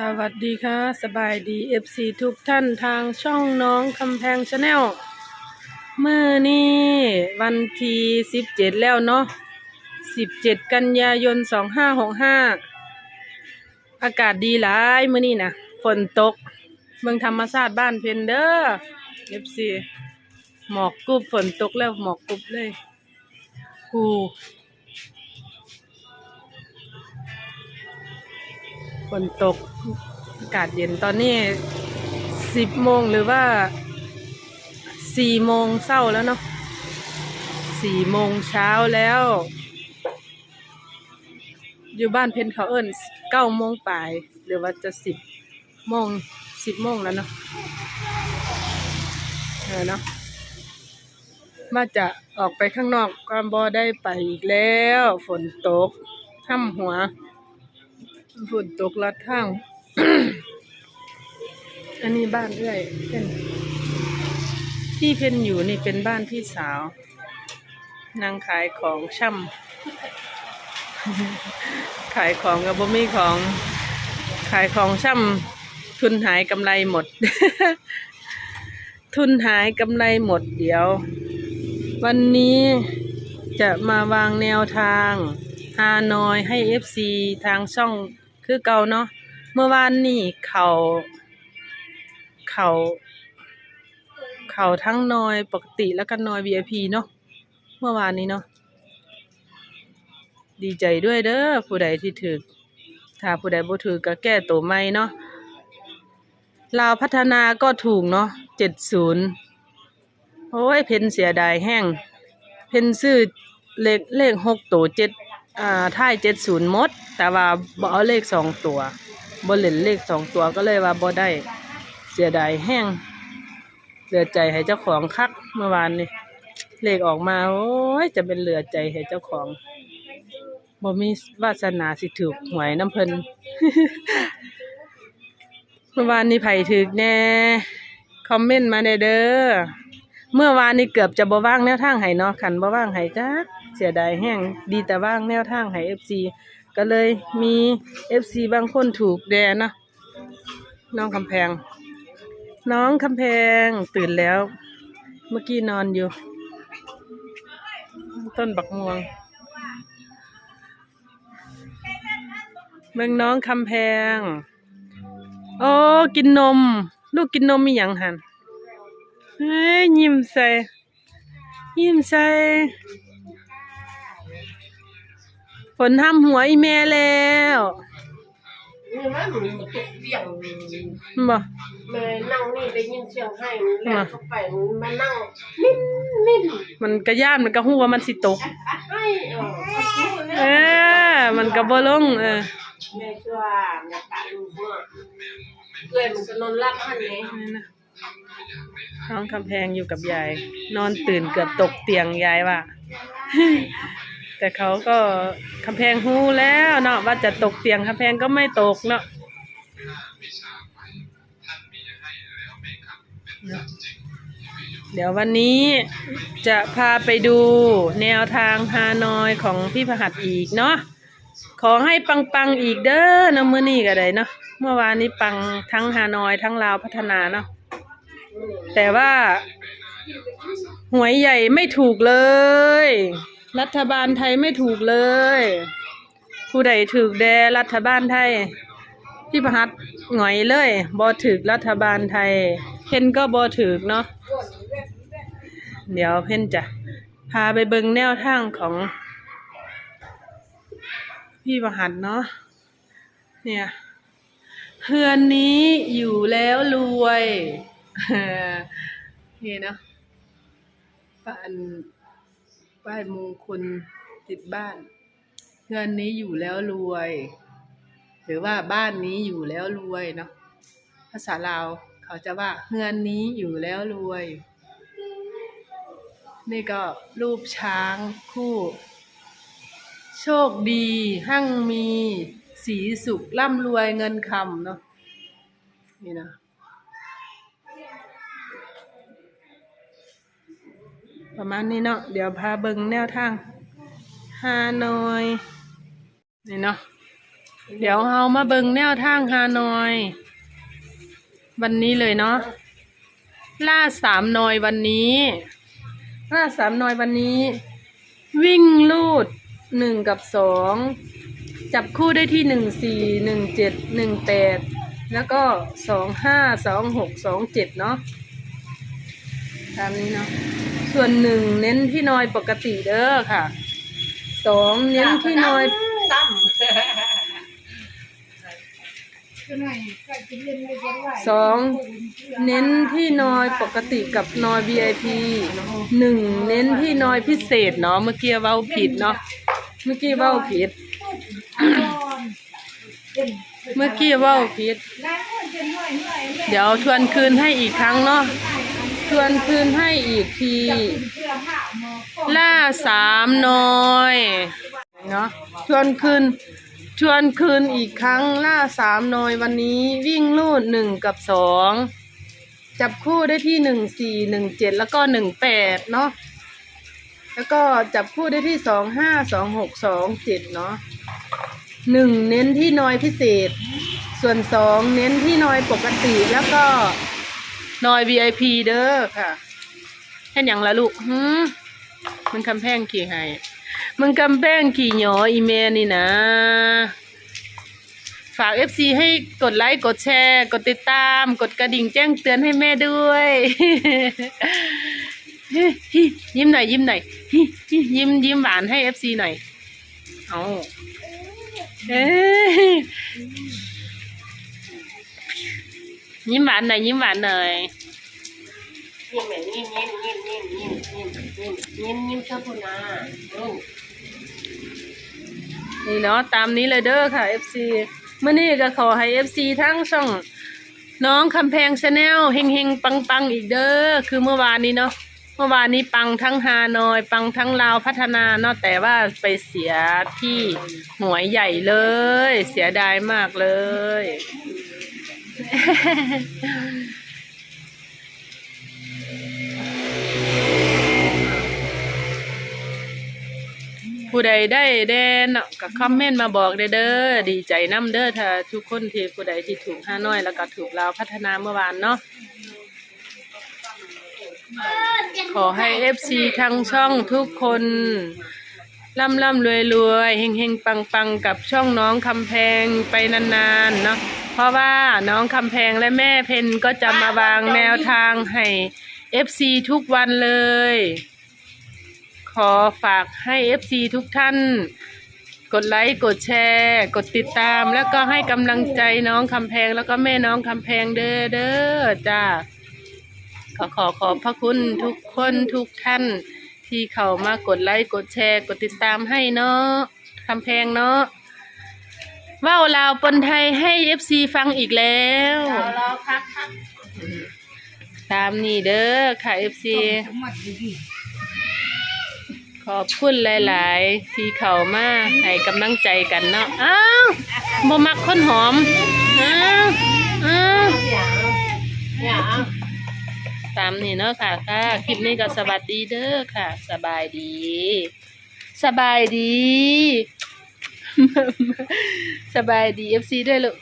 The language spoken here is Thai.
สวัสดีค่ะสบายดี FC ทุกท่านทางช่องน้องคำแพงชาแนลเมื่อนี้วันที่17 แล้วเนาะ17 กันยายน 2565 อากาศดีหลายเมื่อนี้นะฝนตก เมืองธรรมศาสตร์บ้านเพนเดอร์ FC หมอกกรุบฝนตกแล้วหมอกกรุบเลยหู ฝนตกอากาศเย็นตอนนี้สิบโมงหรือว่าสี่โมงเศร้าแล้วเนาะสี่โมงเช้าแล้ว อยู่บ้านเพนเขาเอิญเก้าโมงปลาย หรือว่าจะสิบโมงสิบโมงแล้วเนาะเออเนาะมาจะออกไปข้างนอกก็บอได้ไปอีกแล้ว ฝนตกห้ำหัว ฝนตกลัดทาง อันนี้บ้านเอื้อยเพ่นที่เพ่นอยู่นี่เป็นบ้านพี่สาว นางขายของช่ำขายของกับบ่มีของ ขายของช่ำทุนหายกำไรหมด ทุนหายกำไรหมดเดี๋ยว วันนี้จะมาวางแนวทางฮานอยให้ FC ทางช่อง คือเก่าเนาะเมื่อวานนี่เขาเขาเขาทั้งนอยปกติแล้วก็นอย VIP เนาะเมื่อวานนี้เนาะดีใจด้วยเด้อผู้ใดที่ถือถ้าผู้ใดบ่ถือก็แก้ตัวใหม่เนาะลาวพัฒนาก็ถูกเนาะเจ็ดศูนย์โอ้ยเพนเสียดายแห้งเพนซื้อเลขเลขหกตัวเจ็ด อ่าท้ายเจ็ดศูนย์มด แต่ว่าบ่เอาเลขสองตัวบ่เล่นเลขสองตัวก็เลยว่าบ่ได้เสียดายแห้งเหลือใจให้เจ้าของคักเมื่อวานนี่เลขออกมาโอ้ยจะเป็นเหลือใจให้เจ้าของบ่มีวาสนาสิถูกหวยน้ำเพิ่นเมื่อวานนี้ไผ่ถึกแน่คอมเมนต์มาเด้อเมื่อวานนี้เกือบจะบ่ว่างแนวทางให้เนาะขันบ่ว่างให้จัก เสียดายแห้งดีแต่ว่างแนวทางให้ FC ก็เลยมี FC บางคนถูกแดนเนะน้องคำแพง น้องคำแพงตื่นแล้ว เมื่อกี้นอนอยู่ ต้นบักม่วงเมืองน้องคำแพงโอ้กินนม ลูกกินนมมีหยังหันเฮ้ยยิ้มใส่ยิ้มใส่ ฝนทำหัวอีแม่แล้วนี่มันมันตกเสียงบ่แม่นั่งนี่ได้ยินเสียงให้แล้วเข้าไปมานั่งนิ่นนิ่นมันก็ย่านมันก็ฮู้ว่ามันสิตก ให้เออเออ มันก็บ่ลงเออแม่ช่วยแม่ตาลูกเมื่อเพื่อนมันก็นอนรับหันไงนี่นะน้องคำแพงอยู่กับยาย นอนตื่นเกือบตกเตียงยายว่า แต่เขาก็คำแพงฮู้แล้วเนาะว่าจะตกเตียงคำแพงก็ไม่ตกเนาะเดี๋ยววันนี้จะพาไปดูแนวทางฮานอยของพี่พหัสอีกเนาะขอให้ปังๆอีกเด้อนะมื้อนี้ก็ได้เนาะเมื่อวานนี้ปังทั้งฮานอยทั้งลาวพัฒนาเนาะแต่ว่าหวยใหญ่ไม่ถูกเลย รัฐบาลไทยไม่ถูกเลย ผู้ใดถูกแดรัฐบาลไทยพี่ประหัดหงอยเลยบอถึกรัฐบาลไทย เพ่นก็บอถึกเนาะเดี๋ยวเพ่นจะพาไปเบิงแนวทางของ พี่ประหัดเนาะเนี่ยเฮือนนี้อยู่แล้วรวยนี่เนาะบ้าน บ้านมงคลติดบ้าน เงินนี้อยู่แล้วรวย หรือว่าบ้านนี้อยู่แล้วรวยเนาะภาษาลาวเขาจะว่าเฮือนนี้อยู่แล้วรวย นี่ก็รูปช้างคู่ โชคดีหั่งมี สีสุขร่ำรวยเงินคำเนาะนี่นะ ประมาณนี้เนาะเดี๋ยวพาเบิงแนวทางฮานอยนี่เนาะเดี๋ยวเฮามาเบิ่งแนวทางฮานอย วันนี้เลยเนาะล่าสามนอยวันนี้ล่าสามนอยวันนี้ วิ่งลูดหนึ่งกับสองจับคู่ได้ที่หนึ่งสี่หนึ่งเจ็ดหนึ่งแปดแล้วก็สองห้าสองหกสองเจ็ดเนาะตามนี้เนาะ ส่วนหนึ่งเน้นที่นอยปกติเด้อค่ะสองเน้นที่นอยตั้มสองเน้นที่นอยปกติกับนอย VIP หนึ่งเน้นที่นอยพิเศษเนาะเมื่อกี้เว้าผิดเนาะเมื่อกี้เว้าผิด เมื่อกี้เว้าผิด เดี๋ยวทวนคืนให้อีกครั้งเนาะ ทวนคืนให้อีกที ล่าสามน้อยเนาะชวนคืนชวนคืนอีกครั้งล่าสามน้อยวันนี้วิ่งลูดหนึ่งกับสองจับคู่ได้ที่หนึ่งสี่หนึ่งเจ็ดแล้วก็หนึ่งแปดเนาะแล้วก็จับคู่ได้ที่สองห้าสองหกสองเจ็ดเนาะหนึ่งเน้นที่น้อยพิเศษ ส่วนสองเน้นที่น้อยปกติแล้วก็ น้อย VIP เด้อค่ะแค่อย่างละลูกหืมมันคำแพงขี่ให้มันคำแพงขี่หยออีเมลนี่นะ ฝาก FC ให้กดไลค์ กดแชร์ กดติดตาม กดกระดิ่งแจ้งเตือนให้แม่ด้วย ยิ้มหน่อย ยิ้มหน่อย ยิ้มยิ้มหวานให้ FC หน่อย เอาเอ้ ยิ้มหวานหน่อยยิ้มหวานหน่อยยิ้มแบบยิ้มยิ้มยิ้มยิ้มยิ้มยิ้มยิ้มยิ้มยิ้มชอบคุณอืมนี่เนาะตามนี้เลยเด้อค่ะ FC เมื่อนี้ก็ขอให้ FC ทั้งช่องน้องคำแพงชาแนลเฮงเฮงปังปังอีกเด้อคือเมื่อวานนี้เนาะเมื่อวานนี้ปังทั้งฮานอย ปังทั้งลาวพัฒนาเนาะแต่ว่าไปเสียที่หวยใหญ่เลย เสียดายมากเลย ผู้ใดได้แดนเนาะก็คอมเมนต์มาบอกเด้อดีใจน้ำเด้อถ้าทุกคนที่ผู้ใดที่ถูกห้าน้อย แล้วก็ถูกเราพัฒนาเมื่อวานเนาะขอให้เอฟซีทั้งช่องทุกคนร่ำร่ำรวยรวยเฮงเฮงปังปังกับช่องน้องคำแพงไปนานๆเนาะ เพราะว่าน้องคำแพงและแม่เพนก็จะมาวางแนวทางให้เอฟซีทุกวันเลย ขอฝากให้ FC ทุกท่าน กดไลค์กดแชร์ กดติดตาม แล้วก็ให้กำลังใจน้องคำแพงแล้วก็แม่น้องคำแพงเด้อเด้อจ้าขอขอขอบพระคุณทุกคนทุกท่าน ที่เข้ามากดไลค์กดแชร์ กดติดตามให้เนาะคำแพงเนาะ ว่าวลาวปนไทยให้ FC ฟังอีกแล้วรอรอพักพักตามนี่เด้อค่ะ FC ขอบคุณหลาย ๆ ที่เข้ามาให้กำลังใจกันเนาะอ้าวบ่มักคนหอมอ้าวอ้าวอย่าอย่าตามนี่เนาะค่ะค่ะคลิปนี้ก็สวัสดีเด้อค่ะ สบายดี สบายดี สบายดี FC ด้วยลูก